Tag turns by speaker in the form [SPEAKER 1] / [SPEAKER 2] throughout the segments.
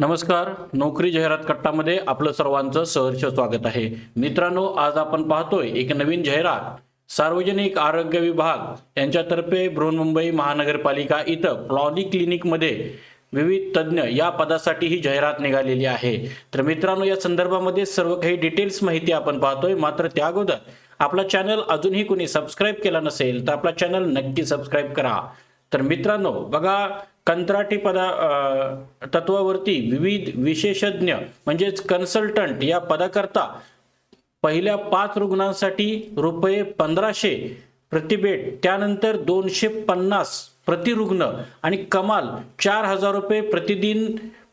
[SPEAKER 1] नमस्कार नोकरी जाहिरात कट्टामध्ये आपलं सर्वांचं सहर्ष स्वागत आहे. मित्रांनो आज आपण पाहतोय एक नवीन जाहिरात. सार्वजनिक आरोग्य विभाग यांच्यातर्फे बृहन्मुंबई महानगरपालिका इथं प्लॉनी क्लिनिकमध्ये विविध तज्ज्ञ या पदासाठी ही जाहिरात निघालेली आहे. तर मित्रांनो या संदर्भामध्ये सर्व काही डिटेल्स माहिती आपण पाहतोय. मात्र त्या अगोदर आपला चॅनल अजूनही कोणी सबस्क्राईब केला नसेल तर आपला चॅनल नक्की सबस्क्राईब करा. तर मित्रांनो बघा कंत्राटी पदा तत्वावरती विविध विशेषज्ञ म्हणजेच कन्सल्टंट या पदाकरता पहिल्या पाच रुग्णांसाठी रुपये पंधराशे प्रतिबेट त्यानंतर दोनशे पन्नास प्रति रुग्ण आणि कमाल चार हजार रुपये प्रतिदिन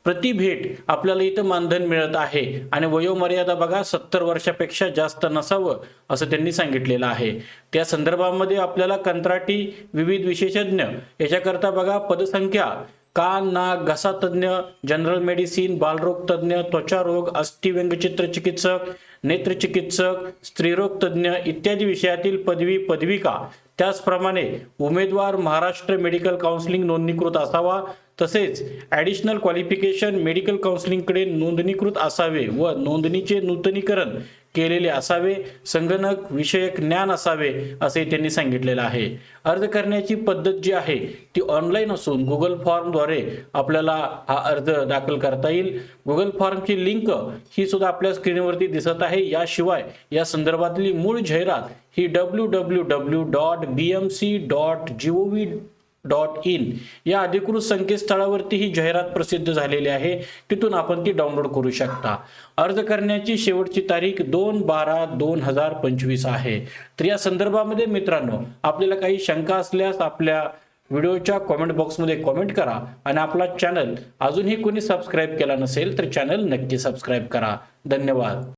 [SPEAKER 1] प्रति भेट आपल्याला इथं मानधन मिळत आहे. आणि वयोमर्यादा बघा सत्तर वर्षापेक्षा जास्त नसावं असं त्यांनी सांगितलेलं आहे. त्या संदर्भामध्ये आपल्याला कंत्राटी विविध विशेषज्ञ याच्याकरता बघा पदसंख्या कान नाक घसा तज्ज्ञ जनरल मेडिसिन बालरोग तज्ज्ञ त्वचारोग अस्थि व्यंगचित्र चिकित्सक नेत्रचिकित्सक स्त्रीरोग तज्ज्ञ इत्यादी विषयातील पदवी पदविका. त्याचप्रमाणे उमेदवार महाराष्ट्र मेडिकल काउन्सिलिंग नोंदणीकृत असावा तसेच ॲडिशनल क्वालिफिकेशन मेडिकल काउन्सिलिंगकडे नोंदणीकृत असावे व नोंदणीचे नूतनीकरण केलेले असावे संगणक विषयक ज्ञान असावे असे त्यांनी सांगितलेलं आहे. अर्ज करण्याची पद्धत जी आहे ती ऑनलाईन असून गुगल फॉर्मद्वारे आपल्याला हा अर्ज दाखल करता येईल. गुगल फॉर्मची लिंक ही सुद्धा आपल्या स्क्रीनवरती दिसत आहे. याशिवाय या संदर्भातली मूळ जाहिरात ही W W W dot B M C dot G O V dot in. या अधिकृत संकेतस्थळावरती ही जाहिरात प्रसिद्ध झालेली आहे. तिथून आपण ती डाउनलोड करू शकता. अर्ज करण्याची शेवटची तारीख दोन बारा दोन हजार पंचवीस आहे. तर या संदर्भामध्ये मित्रांनो आपल्याला काही शंका असल्यास आपल्या व्हिडिओच्या कॉमेंट बॉक्समध्ये कॉमेंट करा आणि आपला चॅनल अजूनही कोणी सबस्क्राईब केला नसेल तर चॅनल नक्की सबस्क्राईब करा. धन्यवाद.